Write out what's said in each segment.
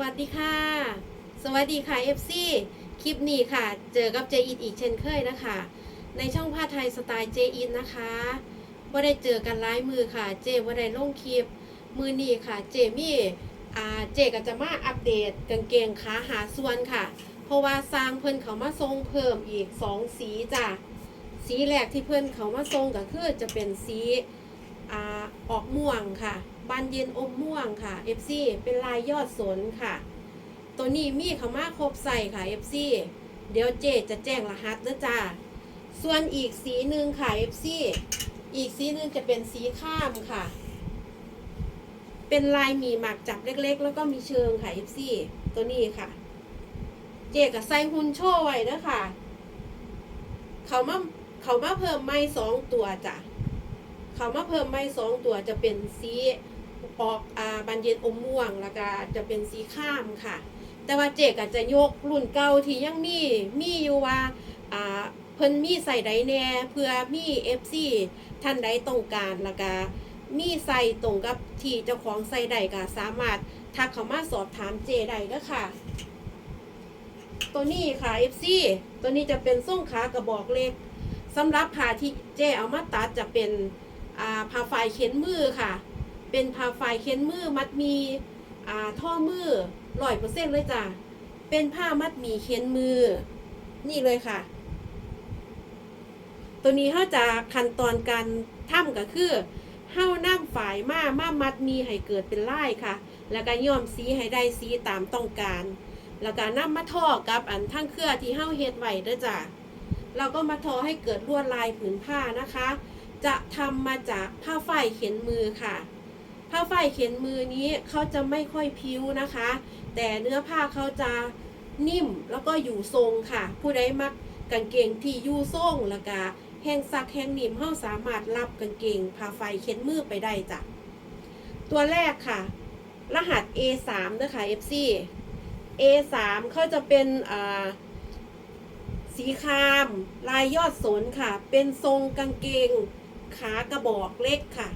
วัสดีค่ะ สวัสดีค่ะ FC คลิปนี้ค่ะ เจอกับเจอินอีกเช่นเคยนะคะ ในช่องผ้าไทยสไตล์เจอินนะคะว่าได้เจอกันหลายมือค่ะ เจว่าได้ลงคลิป มือนี้ค่ะ เจมี่อ่าเจก็จะมาอัปเดตกางเกงขาหาส่วนค่ะ เพราะว่าสร้างเพิ่นเขามาทรงเพิ่มอีก 2 สีจ้ะ สีแรกที่เพิ่นเขามาทรงก็คือจะเป็นสีอ่าออกม่วงค่ะ บานเย็นอมม่วงค่ะ FC เป็นลายยอดสนค่ะ ตัวนี้มีเขามาครบใส่ค่ะ FC เดี๋ยวเจจะแจ้งรหัสนะจ้าส่วนอีกสีหนึ่งค่ะ FC อีกสีหนึ่งจะเป็นสีข้ามค่ะ เป็นลายมีหมักจับเล็กๆ แล้วก็มีเชิงค่ะ FC ตัวนี้ค่ะ เจกับใส่หุ่นโชว์ไว้นะค่ะ เขามาเขามาเพิ่มไม้สองตัวจ้ะเขามาเพิ่มไม้สองตัวจะเป็นสี ออกอ่าบานเย็นอมม่วงแล้วก็จะเป็นสีข้ามค่ะ แต่ว่าเจกอาจจะยกรุ่นเก่าที่ยังมีมีอยู่ว่าอ่าเพิ่นมีใส่ใดแน่เพื่อมี FC ท่านใดต้องการแล้วก็มีใส่ตรงกับที่เจ้าของใส่ใดก็สามารถทักเขามาสอบถามเจได้เด้อค่ะ ตัวนี้ค่ะ FC ตัวนี้จะเป็นส่งขากระบอกเล็กสำหรับผ้าที่เจเอามาตัดจะเป็นอ่าผ้าฝ่ายเข็นมือค่ะ เป็นผ้าฝ่ายเข็นมือมัดมีอ่าท่อมือร้อยเปอร์เซ็นต์เลยจ้ะเป็นผ้ามัดหมี่เข็นมือ นี่เลยค่ะ ตัวนี้เขาจะขั้นตอนการทำก็คือเห้าน้ำฝ่ายมามามัดมีให้เกิดเป็นลายค่ะ แล้วก็ย้อมสีให้ได้สีตามต้องการ แล้วก็นำมาทอกับอันทั้งเครือที่เห้าเฮ็ดไว้เด้อจ้ะเราก็มาทอให้เกิดลวดลายผืนผ้านะคะ จะทำมาจากผ้าฝ้ายเข็นมือค่ะ ผ้าฝ้ายเข็นมือนี้เขาจะไม่ค่อยพิ้วนะคะ แต่เนื้อผ้าเขาจะนิ่มแล้วก็อยู่ทรงค่ะ ผู้ใดมักกางเกงที่อยู่ทรงแล้วก็แห้งซักแห้งนิ่มเขาสามารถรับกางเกงผ้าฝ้ายเข็นมือไปได้จ้ะ ตัวแรกค่ะ รหัส A3 นะคะ FC A3 เขาจะเป็นสีคราม ลายยอดสนค่ะ เป็นทรงกางเกงขากระบอกเล็กค่ะ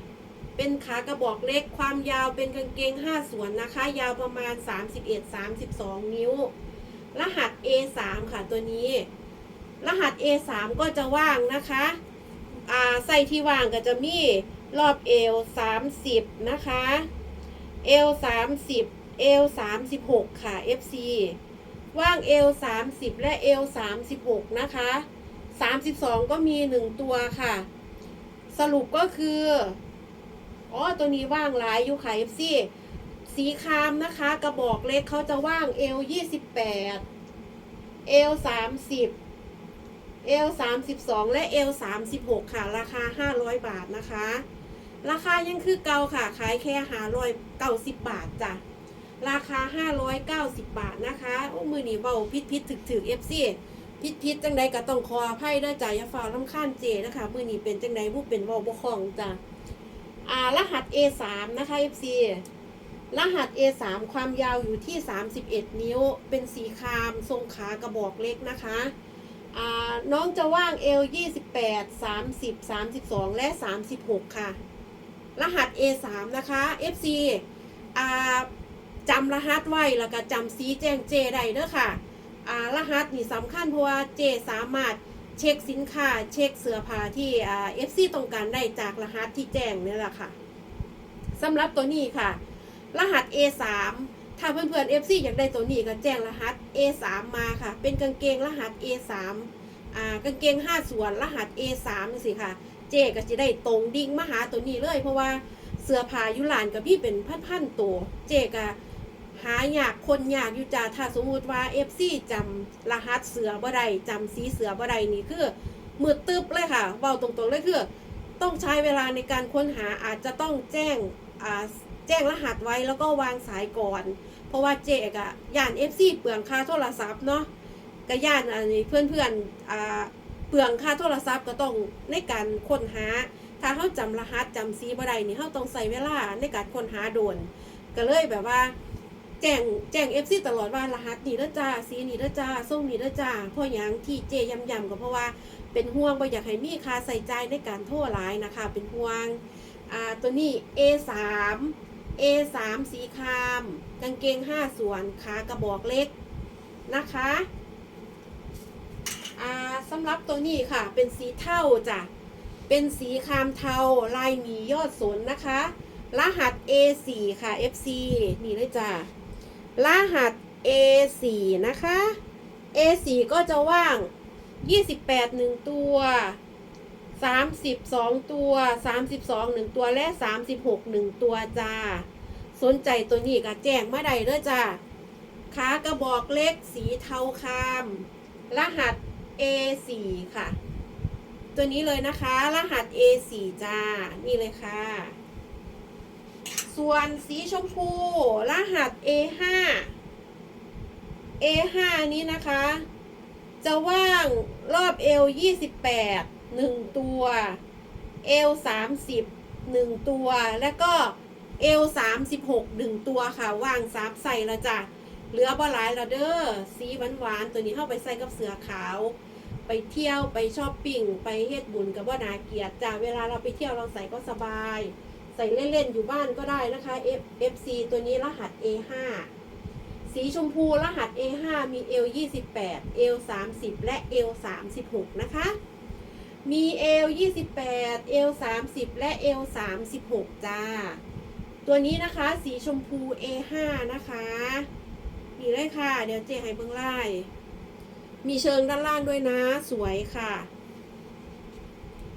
เป็นขากระบอกเล็กความยาวเป็นกางเกง 5 ส่วนนะคะ ยาวประมาณ 31-32 นิ้ว รหัส A3 ค่ะตัวนี้ รหัส A3 ก็จะว่างนะคะอ่าใส่ที่ว่างก็จะมีรอบเอว30 นะคะเอว30เอว36 ค่ะ FC ว่างเอล30 และเอล36 นะคะ 32 ก็มี 1 ตัวค่ะ สรุปก็คือ อ๋อตัวนี้ว่างหลายอยู่ค่ะ FC สีครามนะคะ กระบอกเล็กเขาจะว่างเอล28เอล30เอล32และเอล36ค่ะ ราคา500บาทนะคะ ราคายังคือเก่าค่ะ ขายแค่590บบาทจ้ะราคา590บบาทนะคะ โอ้มือนีเบาพิษพิษถึกถึกเอฟซีพิษพิษจังใดก็ต้องขออภัยด้จ้ะอย่าฝ่าลำข้านเจนะคะ มือนีเป็นจังใดผู้เป็นเบาบกคล่องจ้ะ รหัส A3 นะคะ FC รหัส A3 ความยาวอยู่ที่ 31 นิ้ว เป็นสีคราม ทรงขากระบอกเล็กนะคะน้องจะว่าง L 28 30 32 และ 36 ค่ะ รหัส A3 นะคะ FC จำรหัสไว้แล้วก็จำสีแจ้งเจได้เด้อค่ะอ่ารหัสนี่สำคัญเพราะว่าเจสามารถ เช็คสินค้า เช็คเสื้อผ้าที่เอ่า FC ต้องการได้จากรหัสที่แจ้งนี่แหละค่ะสำหรับตัวนี้ค่ะ รหัส A3 ถ้าเพื่อนๆ FC อยากได้ตัวนี้ก็แจ้งรหัส A3 มาค่ะ เป็นกางเกงรหัส A3 อ่ากางเกง 5 ส่วนรหัส A3 นี่สิค่ะ เจก็จะได้ตรงดิ่งมาหาตัวนี้เลย เพราะว่าเสื้อผ้ายุลานกับพี่เป็นพันๆตัว เจก็ หายากคนยากอยู่จ้าถ้าสมมุติว่า FC จำรหัสเสือบ่ได้จำสีเสือบ่ได้นี่คือมืดตึ๊บเลยค่ะเบาตรงๆเลยคือต้องใช้เวลาในการค้นหาอาจจะต้องแจ้งแจ้งรหัสไว้แล้วก็วางสายก่อน เพราะว่าเจ๊กอะย่าน FC เปลืองค่าโทรศัพท์เนาะก็ย่านอันนี้เพื่อนๆอ่าเปลืองค่าโทรศัพท์ก็ต้องในการค้นหา ถ้าเขาจำรหัสจำสีบ่ได้นี่เขาต้องใส่เวลาในการค้นหาโดน ก็เลยแบบว่า แจ้งแจ้งเอฟซีตลอดว่ารหัสนี่เด้อจ้าสีนี่เด้อจ้าส่งนี่เด้อจ้าเพราะหยังที่เจย้ำๆก็เพราะว่าเป็นห่วงบ่อยากให้มีค่าใส่ใจในการโทรหลายนะคะ เป็นห่วงอ่าตัวนี้ A3 A 3 สีคราม กางเกง 5 ส่วนขากระบอกเล็กนะคะอ่าสำหรับตัวนี้ค่ะ เป็นสีเทาจ้ะเป็นสีครามเทาลายหมียอดสนนะคะ รหัส A4 ค่ะ FC นี่เลยจ้ะ รหัส A4 นะคะ A4 ก็จะว่าง 28 1 ตัว 32 ตัว 32 1 ตัวและ 36 1 ตัวจ้า สนใจตัวนี้ก็แจ้งมาได้เด้อจ้าขากระบอกเล็กสีเทาคาม รหัส A4 ค่ะ ตัวนี้เลยนะคะ รหัส A4 จ้า นี่เลยค่ะ ส่วนสีชมพู รหัส A5 A5 นี้นะคะ จะว่างรอบเอว28 1 ตัว เอว30 1 ตัว แล้วก็เอว36 1ตัวค่ะว่างซับใส่แล้วจ้ะเหลือบ่หลายล้วเด้อสีหวานๆตัวนี้เข้าไปใส่กับเสือขาว ไปเที่ยวไปชอปปิ้งไปเฮ็ดบุญกับว่านาเกียรติจ้ะเวลาเราไปเที่ยวเราใส่ก็สบาย ใส่เล่นๆอยู่บ้านก็ได้นะคะ F FC ตัวนี้รหัส A5 สีชมพูรหัส A5 มี L 28 L 30 และ L 36 นะคะ มี L 28 L 30 และ L 36 จ้า ตัวนี้นะคะสีชมพู A5 นะคะนี่เลยค่ะ เดี๋ยวเจ๊ให้เบื้องไล่มีเชิงด้านล่างด้วยนะ สวยค่ะ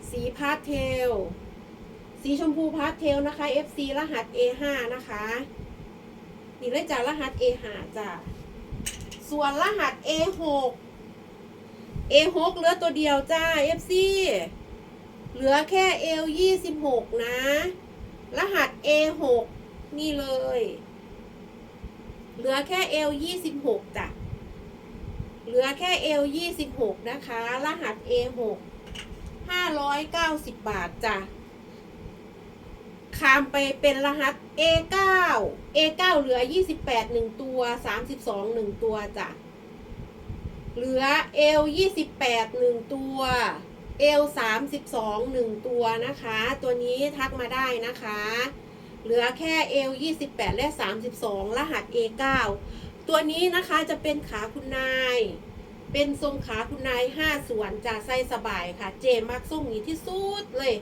สีพาสเทล สีชมพูพาสเทลนะคะ FC รหัส A5 นะคะนี่เลยจ้ารหัส A5 จ้ะส่วนรหัส A6 A6 เหลือตัวเดียวจ้า FC เหลือแค่ L 26 นะ รหัส A6 นี่เลย เหลือแค่ L 26 จ้ะเหลือแค่ L 26 นะคะ รหัส A6 590 บาทจ้ะ ข้ามไปเป็นรหัส A9 A9 เหลือ 28 1 ตัว 32 1 ตัวจ้ะ เหลือ L 28 1 ตัว L 32 1 ตัวนะคะ ตัวนี้ทักมาได้นะคะ เหลือแค่ L 28 และ 32 รหัส A9 ตัวนี้นะคะจะเป็นขาคุณนาย เป็นทรงขาคุณนาย 5 ส่วนจะใส่สบายค่ะ เจมักทรงนี้ที่สุดเลย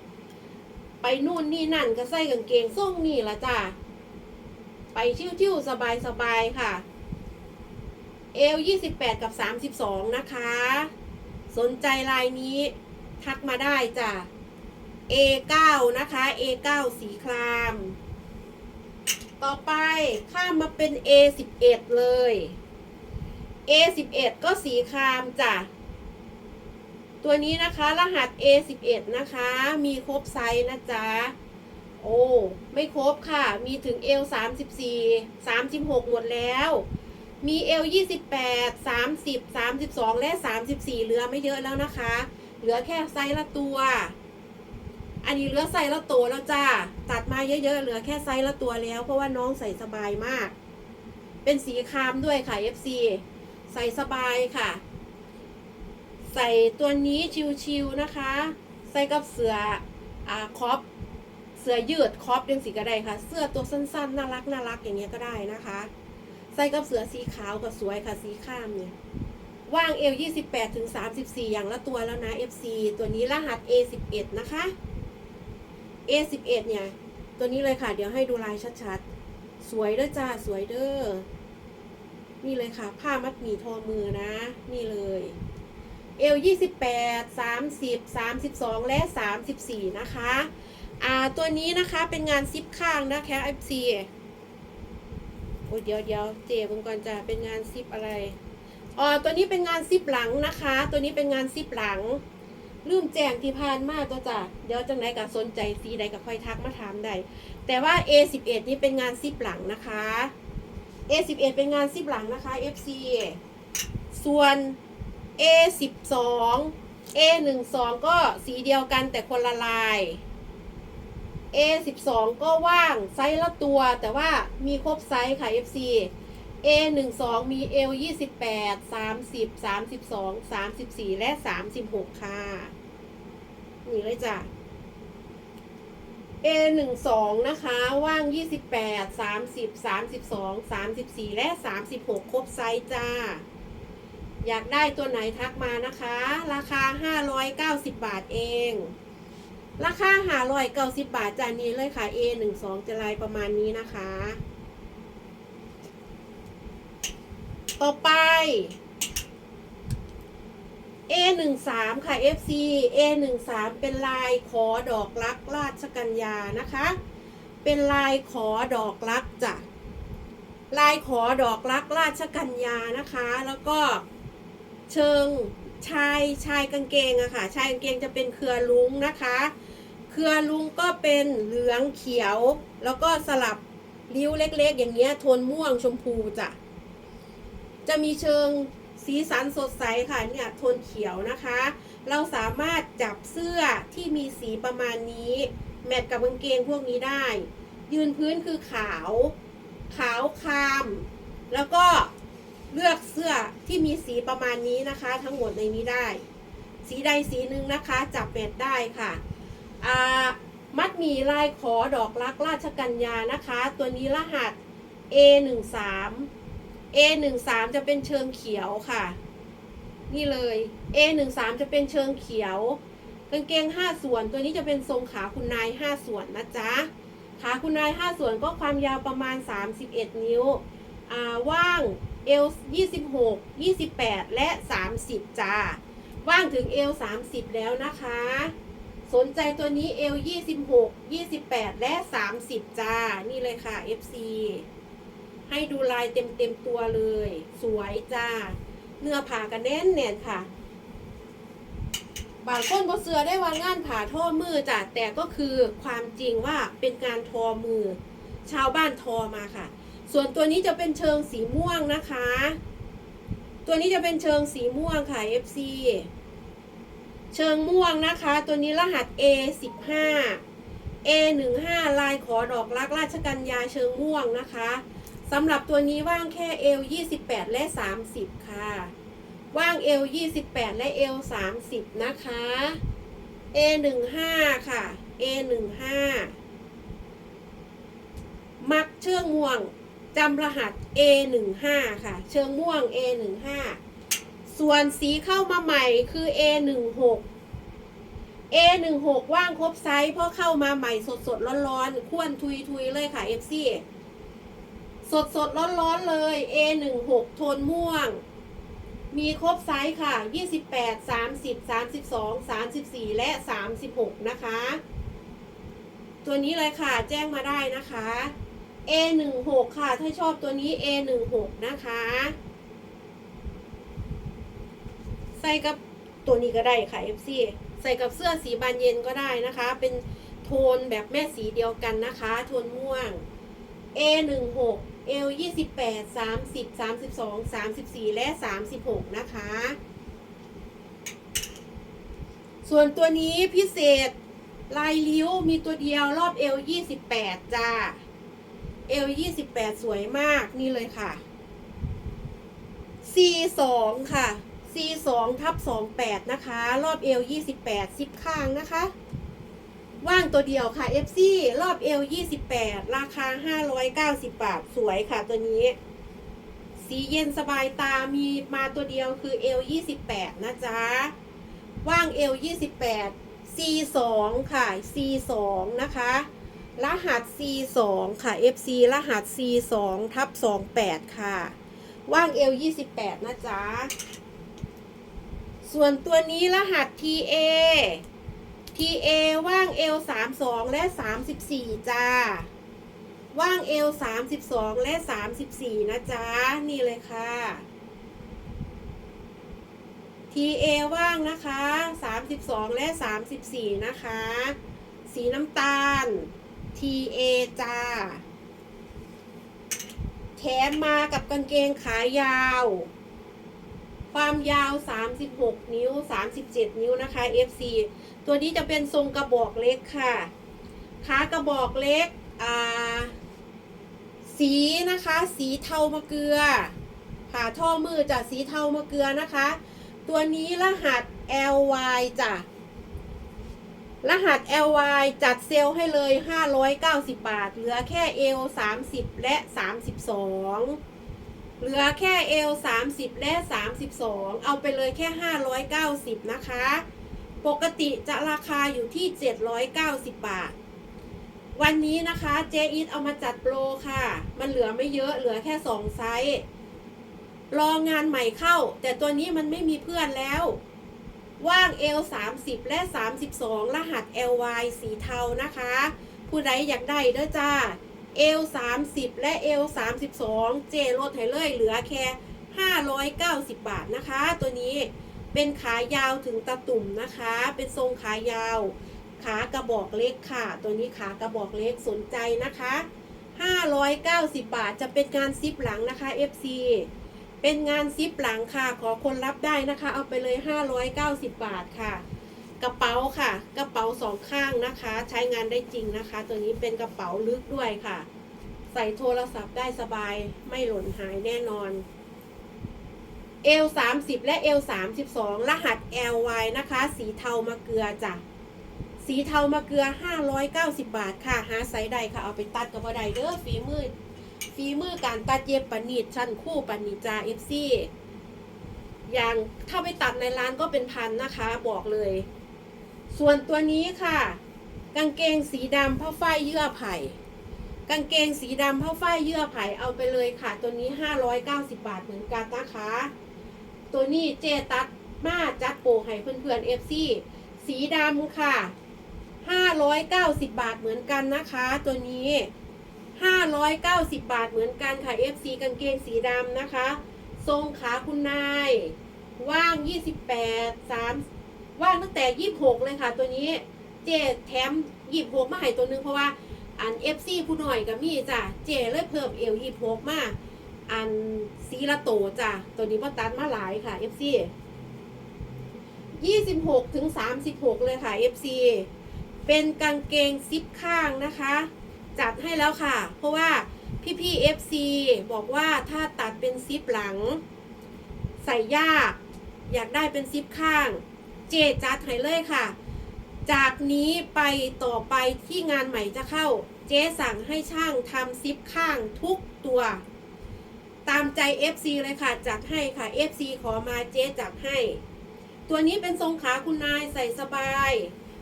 ไปนู่นนี่นั่นก็ใส่กางเกงทรงนี่ละจ้ะไปชิวๆสบายๆค่ะ เอล28 กับ 32 นะคะ สนใจลายนี้ทักมาได้จ้ะ A9 นะคะ A9 สีคราม ต่อไปข้ามมาเป็น A11 เลย A11 ก็สีครามจ้ะ ตัวนี้นะคะรหัส A11 นะคะ มีครบไซส์นะจ๊ะ โอ้ไม่ครบค่ะ มีถึง L 34 36 หมดแล้ว มี L 28 30 32 และ 34 เหลือไม่เยอะแล้วนะคะ เหลือแค่ไซส์ละตัว อันนี้เหลือไซส์ละตัวแล้วจ้าตัดมาเยอะๆ เหลือแค่ไซส์ละตัวแล้ว เพราะว่าน้องใส่สบายมาก เป็นสีครามด้วยค่ะ FC ใส่สบายค่ะ ใส่ตัวนี้ชิวๆนะคะ ใส่กับเสืออ่าคอปเสื้อยืดคอปยังสีก็ได้ค่ะ เสื้อตัวสั้นๆ น่ารักน่ารักอย่างเงี้ยก็ได้นะคะ ใส่กับเสื้อสีขาวก็สวยค่ะสีข้ามเนี่ยว่างเอว28ถึง34 อย่างละตัวแล้วนะ FC ตัวนี้รหัส A11 นะคะ A11 เนี่ย ตัวนี้เลยค่ะ เดี๋ยวให้ดูลายชัดๆ สวยเด้อจ้าสวยเด้อนี่เลยค่ะ ผ้ามัดหมี่ทอมือนะ นี่เลย เอล28 30 32และ34นะคะอ่าตัวนี้นะคะเป็นงานซิปข้างนะคะ FC โอ้เดี๋ยวเดี๋ยวเจเบิ่งก่อนจะเป็นงานซิปอะไรอ๋อตัวนี้เป็นงานซิปหลังนะคะ ตัวนี้เป็นงานซิปหลังลืมแจ้งที่ผ่านมากตัวจ้ะเดี๋ยวจังไหนก็สนใจสีใดก็ค่อยทักมาถามได้แต่ว่า A11 นี่เป็นงานซิปหลังนะคะ A11 เป็นงานซิปหลังนะคะ FC ส่วน A12 A12 ก็สีเดียวกันแต่คนละลาย A12 ก็ว่างไซส์ละตัว แต่ว่ามีครบไซส์ค่ะ FC A12 มี L 28 30 32 34 และ 36 ค่ะ นี่เลยจ้ะ A หนึ่งสองนะคะ ว่างยี่สิบแปดสามสิบสามสิบสองสามสิบสี่และสามสิบหกครบไซส์จ้า อยากได้ตัวไหนทักมานะคะ ราคาห้าร้อยเก้าสิบบาทเอง ราคาห้าร้อยเก้าสิบบาทจานนี้เลยค่ะ A หนึ่งสองจะลายประมาณนี้นะคะ ต่อไป A หนึ่งสามค่ะ FC A หนึ่งสามเป็นลายขอดอกรักราชกัญญานะคะ เป็นลายขอดอกรักจ้ะลายขอดอกรักราชกัญญานะคะ แล้วก็ เชิงชายชายกางเกงอะค่ะ ชายกางเกงจะเป็นเครือลุงนะคะ เครือลุงก็เป็นเหลืองเขียว แล้วก็สลับริ้วเล็ก ๆ อย่างเงี้ยโทนม่วงชมพูจ้ะ จะมีเชิงสีสันสดใสค่ะเนี่ยโทนเขียวนะคะ เราสามารถจับเสื้อที่มีสีประมาณนี้ แมทกับกางเกงพวกนี้ได้ ยืนพื้นคือขาว ขาวคาม แล้วก็ เลือกเสื้อที่มีสีประมาณนี้นะคะ ทั้งหมดในนี้ได้ สีใดสีหนึ่งนะคะ จับแมทได้ค่ะมัดหมีลายขอดอกรักราชกัญญานะคะ ตัวนี้รหัส A13 A13 จะเป็นเชิงเขียวค่ะ นี่เลย A13 จะเป็นเชิงเขียวกางเกง 5 ส่วน ตัวนี้จะเป็นทรงขาคุณนาย 5 ส่วนนะจ๊ะขาคุณนาย 5 ส่วนก็ความยาวประมาณ 31 นิ้ว อ่าว่าง เอล26 28 และ 30 จ้า ว่างถึงเอล30 แล้วนะคะ สนใจตัวนี้เอล26 28 และ 30 จ้า นี่เลยค่ะ FC ให้ดูลายเต็มเต็มๆตัวเลย สวยจ้า เนื้อผ่ากันแน่นแน่นค่ะ บางคนบ่เสือได้ว่างานผ่าท่อมือจ้ะแต่ก็คือความจริงว่าเป็นการทอมือ ชาวบ้านทอมาค่ะ ส่วนตัวนี้จะเป็นเชิงสีม่วงนะคะ ตัวนี้จะเป็นเชิงสีม่วงค่ะ FC เชิงม่วงนะคะ ตัวนี้รหัส A 15 A 15ลายขอดอกรักราชกัญญาเชิงม่วงนะคะสำหรับตัวนี้ว่างแค่ L 28 และ 30 ค่ะ ว่าง L 28 และ L 30 นะคะ A 15ค่ะ A 15มักเชือกม่วง จำรหัส A 15 ค่ะ เชิงม่วง A 15 ส่วนสีเข้ามาใหม่คือ A 16 A 16 ว่างครบไซส์เพราะเข้ามาใหม่สดสดร้อนๆควรทุยทุยๆเลยค่ะ FC สดสดร้อนร้อนๆเลย A 1 6 โทนม่วง มีครบไซส์ค่ะ 28 30 32 34 และ 36 นะคะ ตัวนี้เลยค่ะแจ้งมาได้นะคะ A 1 6 ค่ะ ถ้าชอบตัวนี้ A 1 6 นะคะ ใส่กับตัวนี้ก็ได้ค่ะ FC ใส่กับเสื้อสีบานเย็นก็ได้นะคะ เป็นโทนแบบแม่สีเดียวกันนะคะ โทนม่วง A 1 6 L 28 30 32 34 และ 36 นะคะ ส่วนตัวนี้พิเศษลายลิ้วมีตัวเดียวรอบ L 28 จ้า L 28สวยมากนี่เลยค่ะ C 2ค่ะ C 2ทับ28นะคะ รอบ L 28 10ข้างนะคะ ว่างตัวเดียวค่ะ FC รอบ L 28ราคา590บาท สวยค่ะตัวนี้ สีเย็นสบายตามีมาตัวเดียวคือ L 28นะจ๊ะ ว่าง L 28 C 2ค่ะ C 2นะคะ รหัส C 2 ค่ะ FC รหัส C 2 ทับ28 ค่ะ ว่าง L 28 นะจ๊ะ ส่วนตัวนี้รหัส TA TA ว่าง L 3 2 และ 34 จ้า ว่าง L 3 2 และ 34 นะจ๊ะ นี่เลยค่ะ TA ว่างนะคะ 32 และ 34 นะคะ สีน้ำตาล TA จ้า แถมมากับกางเกงขายาว ความยาว 36 นิ้ว 37 นิ้วนะคะ FC ตัวนี้จะเป็นทรงกระบอกเล็กค่ะ ขากระบอกเล็ก อ่า สีนะคะ สีเทามะเกลือผ่าท่อมือจากสีเทามะเกลือนะคะ ตัวนี้รหัส LY จ้ะ รหัส LY จัดเซลล์ให้เลย 590 บาท เหลือแค่ L 30 และ 32 เหลือแค่ L 30 และ 32 เอาไปเลยแค่ 590 นะคะ ปกติจะราคาอยู่ที่ 790 บาท วันนี้นะคะเจอีทเอามาจัดโปรค่ะ มันเหลือไม่เยอะ เหลือแค่ 2 ไซส์ รองานใหม่เข้า แต่ตัวนี้มันไม่มีเพื่อนแล้ว ว่าง L 30และ 32 รหัส LY สีเทานะคะ ผู้ใดอยากได้เด้อจ้า L 30และ L 32เจลดให้เลยเหลือแค่ 590 บาทนะคะ ตัวนี้เป็นขายาวถึงตะตุ่มนะคะ เป็นทรงขายาว ขากระบอกเล็กค่ะ ตัวนี้ขากระบอกเล็กสนใจนะคะ 590 บาทจะเป็นงานซิปหลังนะคะ FC เป็นงานซิปหลังค่ะ ขอคนรับได้นะคะ เอาไปเลย 590 บาทค่ะ กระเป๋าค่ะ กระเป๋าสองข้างนะคะ ใช้งานได้จริงนะคะ ตัวนี้เป็นกระเป๋าลึกด้วยค่ะ ใส่โทรศัพท์ได้สบายไม่หล่นหายแน่นอน L 30และ L 32รหัส LY นะคะ สีเทามะเกลือจ้ะสีเทามะเกลือ 590 บาทค่ะ หาไซส์ใดค่ะ เอาไปตัดกับบ่ได้เด้อฝีมือ ฝีมือการตัดเย็บปานีดชั้นคู่ปานีจาเอฟซีอย่างถ้าไปตัดในร้านก็เป็นพันนะคะบอกเลย ส่วนตัวนี้ค่ะ กางเกงสีดำผ้าฝ้ายเยื่อไผ่ กางเกงสีดำผ้าฝ้ายเยื่อไผ่เอาไปเลยค่ะ ตัวนี้ 590 บาทเหมือนกันนะคะ ตัวนี้เจตัดมาจัดโปรให้เพื่อนๆเอฟซีสีดำค่ะ 590 บาทเหมือนกันนะคะ ตัวนี้ 590 บาทเหมือนกันค่ะ FC กางเกงสีดำนะคะ ทรงขาคุณนาย ว่าง 28 3 ว่างตั้งแต่ 26 เลยค่ะตัวนี้ เจแถม 26 มาให้ตัวหนึงเพราะว่าอัน FC ผู้หน่อยกับมีจ้ะ เจเลยเพิ่มเอว26 มาอันสีละโตจ้ะ ตัวนี้พ่ตัดมาหลายค่ะ FC 26ถึง36 เลยค่ะ FC เป็นกางเกงซิปข้างนะคะ จัดให้แล้วค่ะ เพราะว่าพี่พี่ๆ FC บอกว่าถ้าตัดเป็นซิปหลัง ใส่ยาก อยากได้เป็นซิปข้าง เจจัดให้เลยค่ะ จากนี้ไปต่อไปที่งานใหม่จะเข้า เจ๊สั่งให้ช่างทำซิปข้างทุกตัว ตามใจ FC เลยค่ะ จัดให้ค่ะ FC ขอมาเจ๊จัดให้ ตัวนี้เป็นทรงขาคุณนายใส่สบาย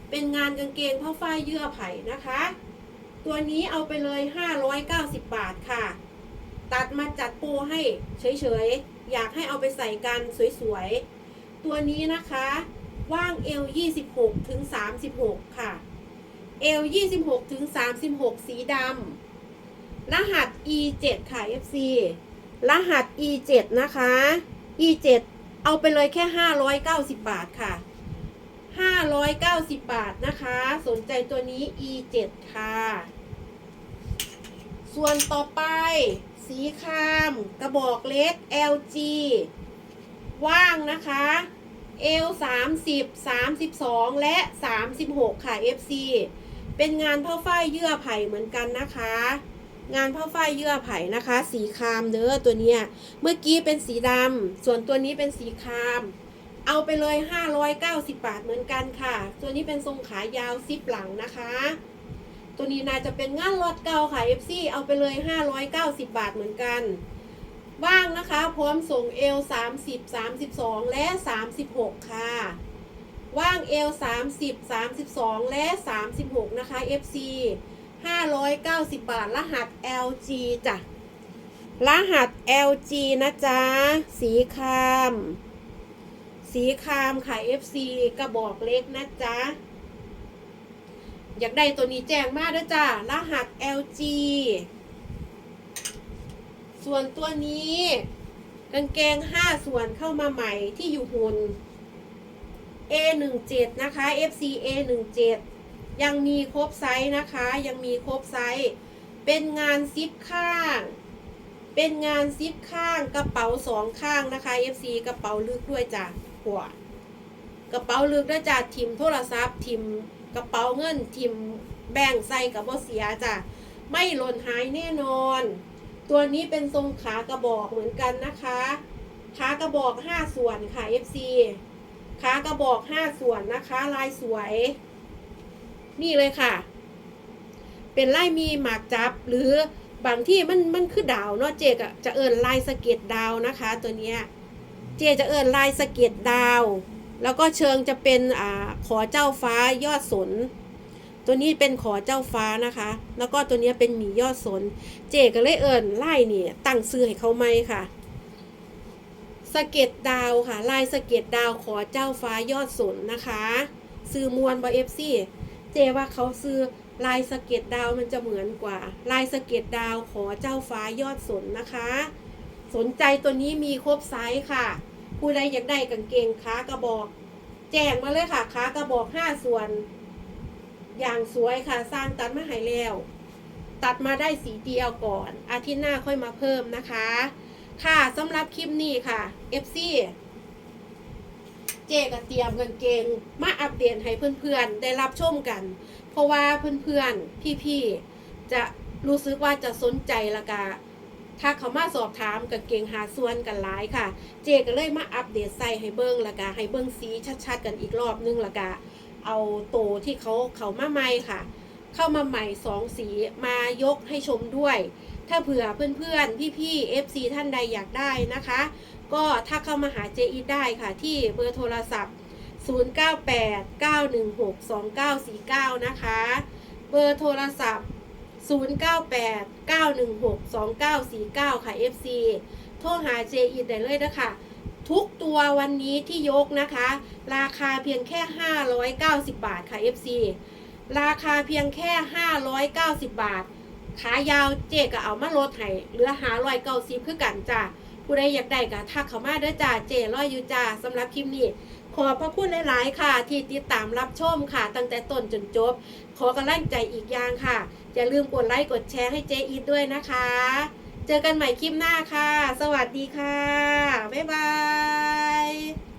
เป็นงานกางเกงผ้าฝ้ายเยื่อไผ่นะคะ ตัวนี้เอาไปเลย 590 บาทค่ะ ตัดมาจัดโปรให้เฉยๆ อยากให้เอาไปใส่กันสวยๆ ตัวนี้นะคะว่างเอว26 ถึง 36 ค่ะเอว26 ถึง 36 สีดำรหัส E7 ค่ะ FC รหัส E7 นะคะ E7 เอาไปเลยแค่ 590 บาทค่ะ 590 บาทนะคะ สนใจตัวนี้ E7 ค่ะ ส่วนต่อไป สีคราม กระบอกเล็ก LG ว่างนะคะ L 30 32 และ 36 ค่ะ FC เป็นงานผ้าฝ้ายเยื่อไผ่เหมือนกันนะคะ งานผ้าฝ้ายเยื่อไผ่นะคะ สีครามเนื้อตัวเนี้ย เมื่อกี้เป็นสีดำ ส่วนตัวนี้เป็นสีคราม เอาไปเลย 590 บาทเหมือนกันค่ะ ตัวนี้เป็นทรงขายาวซิปหลังนะคะ ตัวนี้น่าจะเป็นงานรถเก่าค่ะ FC เอาไปเลย 590 บาทเหมือนกัน ว่างนะคะ พร้อมส่ง L 30 32 และ 36 ค่ะ ว่าง L 30 32 และ 36 นะคะ FC 590 บาท รหัส LG จ้ะ รหัส LG นะจ๊ะ สีคราม สีครามค่ะ FC กระบอกเล็กนะจ๊ะ อยากได้ตัวนี้แจ้งมาด้วยจ้ะรหัส LG ส่วนตัวนี้กางเกง5ส่วนเข้ามาใหม่ที่อยู่หุ่น A17 นะคะ FC A17 ยังมีครบไซส์นะคะ ยังมีครบไซส์เป็นงานซิปข้าง เป็นงานซิปข้างกระเป๋าสองข้างนะคะ FC กระเป๋าลึกด้วยจ้ะหัวกระเป๋าลึกด้วยจ้ะทิมโทรศัพท์ทิม กระเป๋าเงินทิมแบ่งใส่กับบ่เสียจ้ะไม่หล่นหายแน่นอน ตัวนี้เป็นทรงขากระบอกเหมือนกันนะคะ ขากระบอก 5 ส่วนค่ะ FC ขากระบอก 5 ส่วนนะคะ ลายสวย นี่เลยค่ะ เป็นลายมีหมากจับหรือบางที่มันมันคือดาวเนาะเจกจะเอิญลายสะเก็ดดาวนะคะ ตัวเนี้ยเจจะเอิญลายสะเก็ดดาว แล้วก็เชิงจะเป็นอ่าขอเจ้าฟ้ายอดสน ตัวนี้เป็นขอเจ้าฟ้านะคะ แล้วก็ตัวนี้เป็นหมียอดสน เจก็เลยเอิญไล่นี่ตั้งซื้อให้เขาไหมค่ะสะเก็ดดาวค่ะลายสะเก็ดดาวขอเจ้าฟ้ายอดสนนะคะซื้อมวลบอเอฟซีเจว่าเขาซื้อลายสะเก็ดดาวมันจะเหมือนกว่า ลายสะเก็ดดาวขอเจ้าฟ้ายอดสนนะคะ สนใจตัวนี้มีครบไซส์ค่ะ ผู้ใดอยากได้กางเกงขากระบอก แจ้งมาเลยค่ะขากระบอกห้าส่วน อย่างสวยค่ะ สร้างตัดมาให้แล้ว ตัดมาได้สีเดียวก่อน อาทิตย์หน้าค่อยมาเพิ่มนะคะ ค่ะสำหรับคลิปนี้ค่ะ FC เจก็เตรียมกางเกงมาอัปเดตให้เพื่อนๆ ได้รับชมกัน เพราะว่าเพื่อนๆ พี่ๆ จะรู้สึกว่าจะสนใจละกะ ถ้าเขามาสอบถามกางเกงหาส่วนกันหลายค่ะ เจก็เลยมาอัปเดตใส่ให้เบิ้งละกะให้เบิ้งสีชัดๆ กันอีกรอบนึงละกะเอาโตที่เขาเขามาใหม่ค่ะ เข้ามาใหม่สองสีมายกให้ชมด้วย ถ้าเผื่อเพื่อนๆ พี่ๆ FC ท่านใดอยากได้นะคะ ก็ถ้าเข้ามาหาเจอีได้ค่ะ ที่เบอร์โทรศัพท์ 0989162949 นะคะ เบอร์โทรศัพท์ 0989162949 ค่ะ FC โทรหาเจอีได้เลยนะคะทุกตัววันนี้ที่ยกนะคะ ราคาเพียงแค่ 590 บาทค่ะ FC ราคาเพียงแค่ 590 บาท ขายาวเจก็เอามาลดให้เหลือหาร้อยเก้าสิบคือกันจ้าผู้ใดอยากได้ก็ทักเข้ามาเด้อจ้าเจร้อยอยู่จ้าสำหรับคลิปนี้ ขอพระคุณหลาย ๆ ค่ะ ที่ติดตามรับชมค่ะ ตั้งแต่ต้นจนจบ ขอกำลังใจอีกอย่างค่ะ อย่าลืมกดไลค์กดแชร์ให้เจอีทด้วยนะคะ เจอกันใหม่คลิปหน้าค่ะ สวัสดีค่ะ บ๊ายบาย